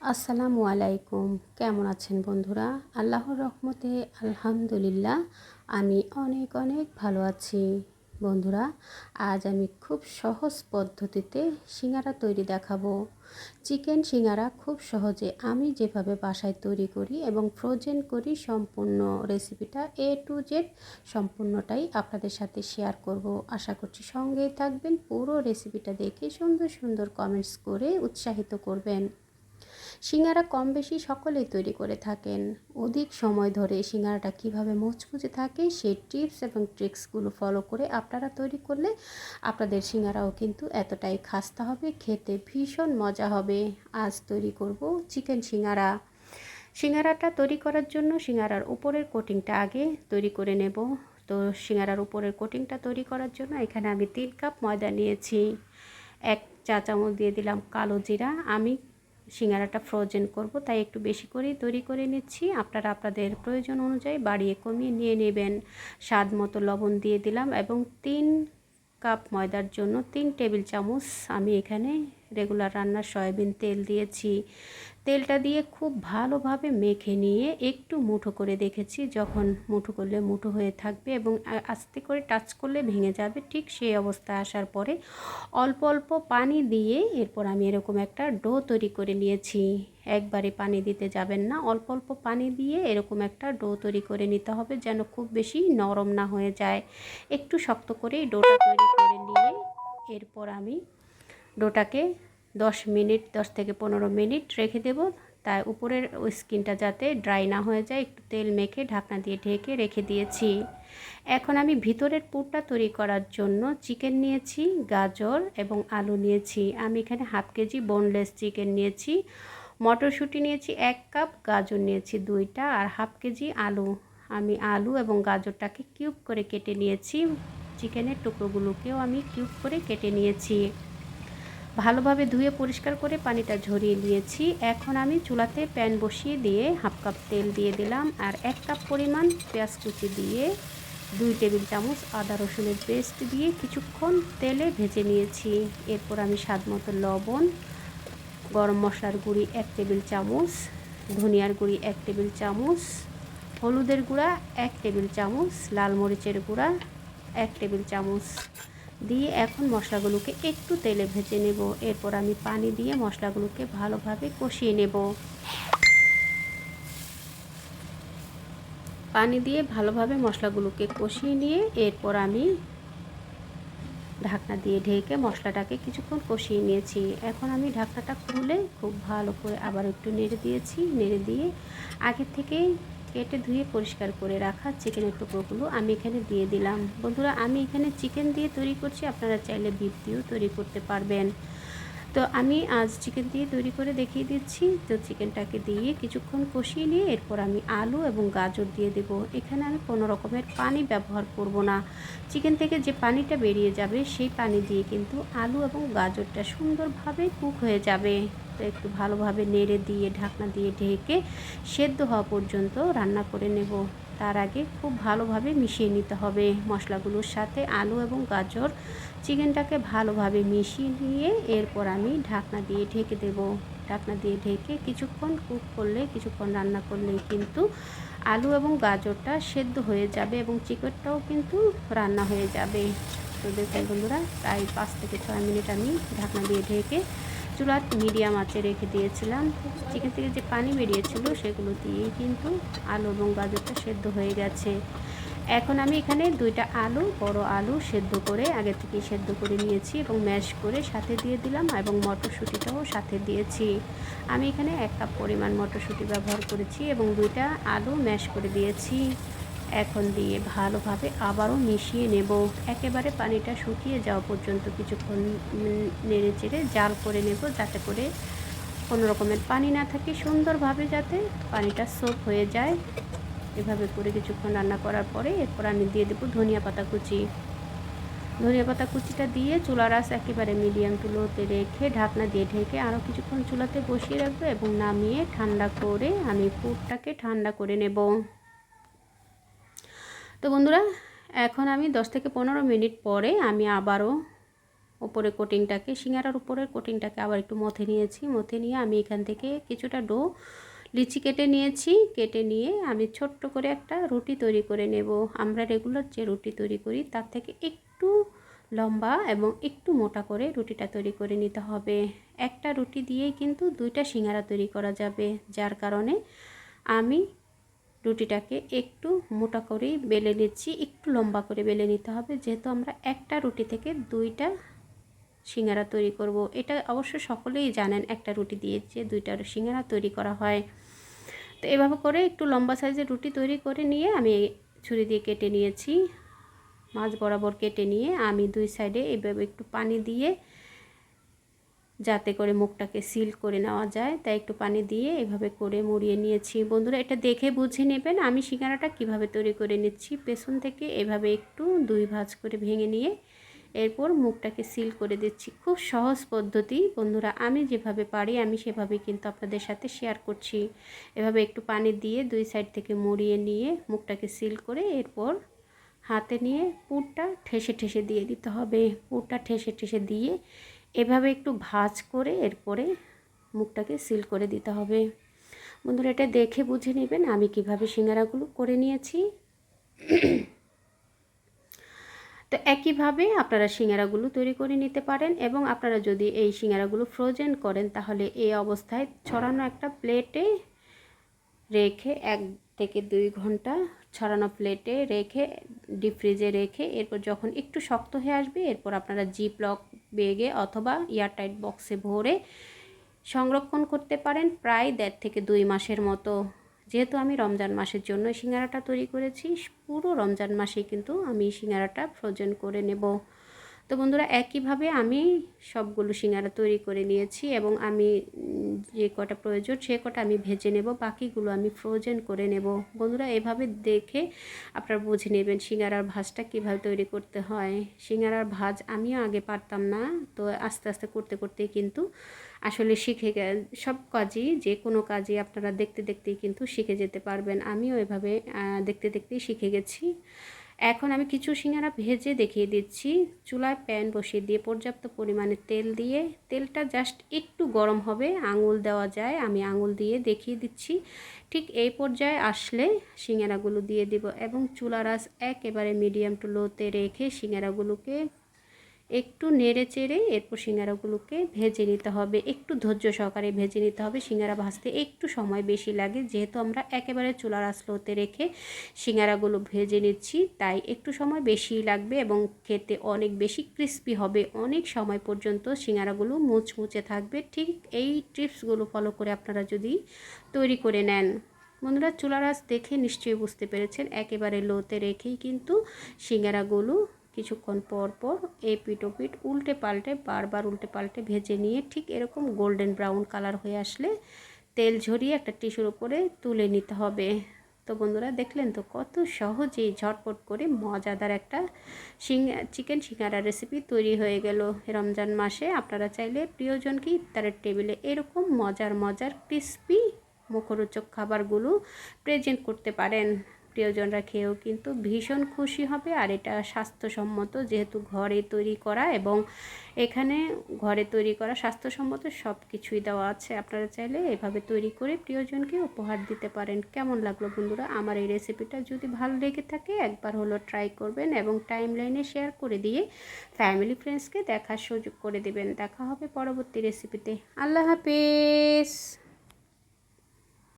আসসালামু আলাইকুম। কেমন আছেন বন্ধুরা? আল্লাহর রহমতে আলহামদুলিল্লাহ, আমি অনেক অনেক ভালো আছি। বন্ধুরা, আজ আমি খুব সহজ পদ্ধতিতে সিঙ্গারা তৈরি দেখাবো। চিকেন সিঙ্গারা খুব সহজে আমি যেভাবে বাসায় তৈরি করি এবং ফ্রোজেন করি সম্পূর্ণ রেসিপিটা এ টু জেড সম্পূর্ণটাই আপনাদের সাথে শেয়ার করব। আশা করছি সঙ্গেই থাকবেন, পুরো রেসিপিটা দেখে সুন্দর সুন্দর কমেন্টস করে উৎসাহিত করবেন। সিঙ্গারা কম বেশি সকলেই তৈরি করে থাকেন। অধিক সময় ধরে সিঙ্গারাটা কীভাবে মুচমুচে থাকে, সেই টিপস এবং ট্রিক্সগুলো ফলো করে আপনারা তৈরি করলে আপনাদের সিঙ্গারাও কিন্তু এতটাই খাস্তা হবে, খেতে ভীষণ মজা হবে। আজ তৈরি করব চিকেন সিঙ্গারা। সিঙ্গারাটা তৈরি করার জন্য সিঙ্গারার উপরের কোটিংটা আগে তৈরি করে নেব। তো সিঙ্গারার উপরের কোটিংটা তৈরি করার জন্য এখানে আমি তিন কাপ ময়দা নিয়েছি। এক চা চামচ দিয়ে দিলাম কালো জিরা। আমি সিঙ্গারাটা ফ্রোজেন করব, তাই একটু বেশি করেই তৈরি করে নিচ্ছি। আপনারা আপনাদের প্রয়োজন অনুযায়ী বাড়িয়ে কমিয়ে নিয়ে নেবেন। স্বাদ মতো লবণ দিয়ে দিলাম এবং তিন কাপ ময়দার জন্য তিন টেবিল চামচ আমি এখানে রেগুলার রান্নার সয়াবিন তেল দিয়েছি। তেলটা দিয়ে খুব ভালোভাবে মেখে নিয়ে একটু মুঠো করে দেখেছি যখন মুঠো করলে মুঠো হয়ে থাকবে এবং আস্তে করে টাচ করলে ভেঙে যাবে ঠিক সেই অবস্থায় আসার পরে অল্প অল্প পানি দিয়ে এরপর আমি এরকম একটা ডো তৈরি করে নিয়েছি। একবারে পানি দিতে যাবেন না, অল্প অল্প পানি দিয়ে এরকম একটা ডো তৈরি করে নিতে হবে যেন খুব বেশি নরম না হয়ে যায়। একটু শক্ত করেই ডোটা তৈরি করে নিয়ে এরপর আমি ডোটাকে দশ মিনিট, দশ থেকে পনেরো মিনিট রেখে দেব। তাই উপরের স্কিনটা যাতে ড্রাই না হয়ে যায়, একটু তেল মেখে ঢাকনা দিয়ে ঢেকে রেখে দিয়েছি। এখন আমি ভিতরের পুরটা তৈরি করার জন্য চিকেন নিয়েছি, গাজর এবং আলু নিয়েছি। আমি এখানে হাফ কেজি বোনলেস চিকেন নিয়েছি, মটরশুঁটি নিয়েছি এক কাপ, গাজর নিয়েছি দুইটা আর হাফ কেজি আলু। আমি আলু এবং গাজরটাকে কিউব করে কেটে নিয়েছি। চিকেনের টুকরোগুলোকেও আমি কিউব করে কেটে নিয়েছি। ভালোভাবে ধুয়ে পরিষ্কার করে পানিটা ঝরিয়ে নিয়েছি। এখন আমি চুলাতে প্যান বসিয়ে দিয়ে হাফ কাপ তেল দিয়ে দিলাম আর এক কাপ পরিমাণ পেঁয়াজ কুচি দিয়ে দুই টেবিল চামচ আদা রসুনের পেস্ট দিয়ে কিছুক্ষণ তেলে ভেজে নিয়েছি। এরপর আমি স্বাদ মতো লবণ, গরম মশলার গুঁড়ি এক টেবিল চামচ, ধনিয়ার গুঁড়ি এক টেবিল চামচ, হলুদের গুঁড়া এক টেবিল চামচ, লাল মরিচের গুঁড়া এক টেবিল চামচ দিয়ে এখন মশলাগুলোকে একটু তেলে ভেজে নেব। এরপর আমি পানি দিয়ে মশলাগুলোকে ভালোভাবে কষিয়ে নেব। পানি দিয়ে ভালোভাবে মশলাগুলোকে কষিয়ে নিয়ে এরপর আমি ঢাকনা দিয়ে ঢেকে মশলাটাকে কিছুক্ষণ কষিয়ে নিয়েছি। এখন আমি ঢাকনাটা খুলে খুব ভালো করে আবার একটু নেড়ে দিয়েছি। নেড়ে দিয়ে আগে থেকেই কেটে ধুয়ে পরিষ্কার করে রাখা চিকেনের টুকরোগুলো আমি এখানে দিয়ে দিলাম। বন্ধুরা, আমি এখানে চিকেন দিয়ে তৈরি করছি, আপনারা চাইলে বিফ দিয়েও তৈরি করতে পারবেন। তো আমি আজ চিকেন দিয়ে তৈরি করে দেখিয়ে দিচ্ছি। তো চিকেনটাকে দিয়ে কিছুক্ষণ কষিয়ে নিয়ে এরপর আমি আলু এবং গাজর দিয়ে দেব। এখানে আমি কোনো রকমের পানি ব্যবহার করব না। চিকেন থেকে যে পানিটা বেরিয়ে যাবে, সেই পানি দিয়ে কিন্তু আলু এবং গাজরটা সুন্দরভাবে কুক হয়ে যাবে। তো একটু ভালোভাবে নেড়ে দিয়ে, ঢাকনা দিয়ে ঢেকে সেদ্ধ হওয়া পর্যন্ত রান্না করে নেব। তার আগে খুব ভালোভাবে মিশিয়ে নিতে হবে মশলাগুলোর সাথে। আলু এবং গাজর চিকেনটাকে ভালোভাবে মিশিয়ে নিয়ে এরপর আমি ঢাকনা দিয়ে ঢেকে দেব। ঢাকনা দিয়ে ঢেকে কিছুক্ষণ কুক করলে, কিছুক্ষণ রান্না করলে কিন্তু আলু এবং গাজরটা সেদ্ধ হয়ে যাবে এবং চিকেনটাও কিন্তু রান্না হয়ে যাবে। তো দেখুন বন্ধুরা, প্রায় পাঁচ থেকে ছয় মিনিট আমি ঢাকনা দিয়ে ঢেকে চুলার মিডিয়াম আঁচে রেখে দিয়েছিলাম। চিকেন থেকে যে পানি বেরিয়েছিল সেগুলো দিয়েই কিন্তু আলু এবং গাজরটা সেদ্ধ হয়ে গেছে। এখন আমি এখানে দুইটা আলু, বড় আলু সেদ্ধ করে আগে থেকে সেদ্ধ করে নিয়েছি এবং ম্যাশ করে সাথে দিয়ে দিলাম এবং মটরশুঁটিটাও সাথে দিয়েছি। আমি এখানে এক কাপ পরিমাণ মটরশুঁটি ব্যবহার করেছি এবং দুইটা আলু ম্যাশ করে দিয়েছি। এখন দিয়ে ভালোভাবে আবারও মিশিয়ে নেব। একেবারে পানিটা শুকিয়ে যাওয়া পর্যন্ত কিছুক্ষণ নেড়ে চেড়ে জাল করে নেব যাতে করে কোনো রকমের পানি না থাকে সুন্দরভাবে যাতে পানিটা সোপ হয়ে যায়। এভাবে করে কিছুক্ষণ রান্না করার পরে এরপর আমি দিয়ে দেবো ধনিয়া পাতা কুচি। ধনিয়া পাতা কুচিটা দিয়ে চুলার আস একেবারে মিডিয়াম তুলোতে রেখে ঢাকনা দিয়ে ঢেকে আরও কিছুক্ষণ চুলাতে বসিয়ে রাখব এবং নামিয়ে ঠান্ডা করে আমি পুরটাকে ঠান্ডা করে নেব। তো বন্ধুরা, এখন আমি দশ থেকে পনেরো মিনিট পরে আমি আবারও ওপরে কোটিংটাকে সিঙ্গারার উপরের কোটিংটাকে আবার একটু মথে নিয়েছি। মথে নিয়ে আমি এখান থেকে কিছুটা ডো লিচি কেটে নিয়েছি। কেটে নিয়ে আমি ছোট্ট করে একটা রুটি তৈরি করে নেব। আমরা রেগুলার যে রুটি তৈরি করি, তার থেকে একটু লম্বা এবং একটু মোটা করে রুটিটা তৈরি করে নিতে হবে। একটা রুটি দিয়েই কিন্তু দুইটা সিঙ্গারা তৈরি করা যাবে। যার কারণে আমি রুটিটাকে একটু মোটা করেই বেলে নিচ্ছি, একটু লম্বা করে বেলে নিতে হবে। যেহেতু আমরা একটা রুটি থেকে দুইটা সিঙ্গারা তৈরি করব, এটা অবশ্য সকলেই জানেন একটা রুটি দিয়ে যে দুইটা সিঙ্গারা তৈরি করা হয়। তো এভাবে করে একটু লম্বা সাইজের রুটি তৈরি করে নিয়ে আমি ছুরি দিয়ে কেটে নিয়েছি। মাছ বরাবর কেটে নিয়ে আমি দুই সাইডে এভাবে একটু পানি দিয়ে যাতে করে মুখটাকে সিল করে নেওয়া যায়। তাই একটু পানি দিয়ে এভাবে করে মুড়িয়ে নিয়েছি। বন্ধুরা, এটা দেখে বুঝে নেবেন আমি সিঙ্গারাটা কীভাবে তৈরি করে নিচ্ছি। পেছন থেকে এভাবে একটু দুই ভাজ করে ভেঙে নিয়ে এরপর মুখটাকে সিল করে দিচ্ছি। খুব সহজ পদ্ধতি। বন্ধুরা, আমি যেভাবে পারি আমি সেভাবে কিন্তু আপনাদের সাথে শেয়ার করছি। এভাবে একটু পানি দিয়ে দুই সাইড থেকে মুড়িয়ে নিয়ে মুখটাকে সিল করে এরপর হাতে নিয়ে পুরটা ঠেসে ঠেসে দিয়ে দিতে হবে। পুরটা ঠেসে ঠেসে দিয়ে এভাবে একটু ভাজ করে এরপরে মুখটাকে সিল করে দিতে হবে। বন্ধুরা, এটা দেখে বুঝে নেবেন আমি কীভাবে সিঙ্গারাগুলো করে নিয়েছি। তো একইভাবে আপনারা সিঙ্গারাগুলো তৈরি করে নিতে পারেন এবং আপনারা যদি এই সিঙ্গারাগুলো ফ্রোজেন করেন তাহলে এই অবস্থায় ছড়ানো একটা প্লেটে রেখে এক থেকে দুই ঘণ্টা ছড়ানো প্লেটে রেখে ডিপ ফ্রিজে রেখে, এরপর যখন একটু শক্ত হয়ে আসবে, এরপর আপনারা জিপ লক বেগে অথবা এয়ারটাইট বক্সে ভরে সংরক্ষণ করতে পারেন প্রায় দেড় থেকে দুই মাসের মতো। যেহেতু আমি রমজান মাসের জন্য সিঙ্গারাটা তৈরি করেছি, পুরো রমজান মাসে কিন্তু আমি সিঙ্গারাটা ফ্রোজেন করে নেব। তো বন্ধুরা, একইভাবে আমি সবগুলো সিঙ্গারা তৈরি করে নিয়েছি এবং আমি যে কটা প্রয়োজন সে কটা আমি ভেজে নেব, বাকিগুলো আমি ফ্রোজেন করে নেব। বন্ধুরা, এভাবে দেখে আপনারা বুঝে নেবেন সিঙ্গারার ভাজটা কীভাবে তৈরি করতে হয়। সিঙ্গারার ভাজ আমিও আগে পারতাম না, তো আস্তে আস্তে করতে করতে কিন্তু আসলে শিখে সব কাজই, যে কোনো কাজই আপনারা দেখতে দেখতেই কিন্তু শিখে যেতে পারবেন। আমিও এভাবে দেখতে দেখতেই শিখে গেছি। এখন আমি কিছু সিঙ্গারা ভেজে দেখিয়ে দিচ্ছি। চুলায় প্যান বসিয়ে দিয়ে পর্যাপ্ত পরিমাণে তেল দিয়ে। তেলটা জাস্ট একটু গরম হবে, আঙুল দেওয়া যায়, আমি আঙুল দিয়ে দেখিয়ে দিচ্ছি। ঠিক এই পর্যায়ে আসলে সিঙ্গারাগুলো দিয়ে দিব এবং চুলার একেবারে মিডিয়াম টু লোতে রেখে সিঙ্গারাগুলোকে একটু নেড়ে চেড়ে এরপর সিঙ্গারাগুলোকে ভেজে নিতে হবে। একটু ধৈর্য সহকারে ভেজে নিতে হবে। সিঙ্গারা ভাজতে একটু সময় বেশি লাগে। যেহেতু আমরা একেবারে চুলার আসলোতে রেখে সিঙ্গারাগুলো ভেজে নিচ্ছি, তাই একটু সময় বেশি লাগবে এবং খেতে অনেক বেশি ক্রিস্পি হবে। অনেক সময় পর্যন্ত সিঙ্গারাগুলো মুচমুচে থাকবে। ঠিক এই টিপসগুলো ফলো করে আপনারা যদি তৈরি করে নেন। বন্ধুরা, চুলার আঁচ দেখে নিশ্চয়ই বুঝতে পেরেছেন। একেবারে লোতে রেখেই কিন্তু সিঙ্গারাগুলো কিছুক্ষণ পর পর এই পিঠ উল্টে পাল্টে, বারবার উল্টে পাল্টে ভেজে নিয়ে ঠিক এরকম গোল্ডেন ব্রাউন কালার হয়ে আসলে তেল ঝরিয়ে একটা টিস্যুর উপরে তুলে নিতে হবে। তো বন্ধুরা দেখলেন তো কত সহজেই ঝটপট করে মজাদার একটা শিং চিকেন সিঙ্গারা রেসিপি তৈরি হয়ে গেল রমজান মাসে। আপনারা চাইলে প্রিয়জনকে ইফতারের টেবিলে এরকম মজার মজার ক্রিসপি মুখরোচক খাবারগুলো প্রেজেন্ট করতে পারেন। প্রিয়জনরা খেয়েও কিন্তু ভীষণ খুশি হবে আর এটা স্বাস্থ্যসম্মত যেহেতু ঘরে তৈরি করা এবং এখানে ঘরে তৈরি করা স্বাস্থ্যসম্মত সব কিছুই দেওয়া আছে। আপনারা চাইলে এভাবে তৈরি করে প্রিয়জনকে উপহার দিতে পারেন। কেমন লাগল বন্ধুরা? আমার এই রেসিপিটা যদি ভালো লেগে থাকে একবার হলো ট্রাই করবেন এবং টাইম লাইনে শেয়ার করে দিয়ে ফ্যামিলি ফ্রেন্ডসকে দেখার সুযোগ করে দেবেন। দেখা হবে পরবর্তী রেসিপিতে। আল্লাহ হাফেজ!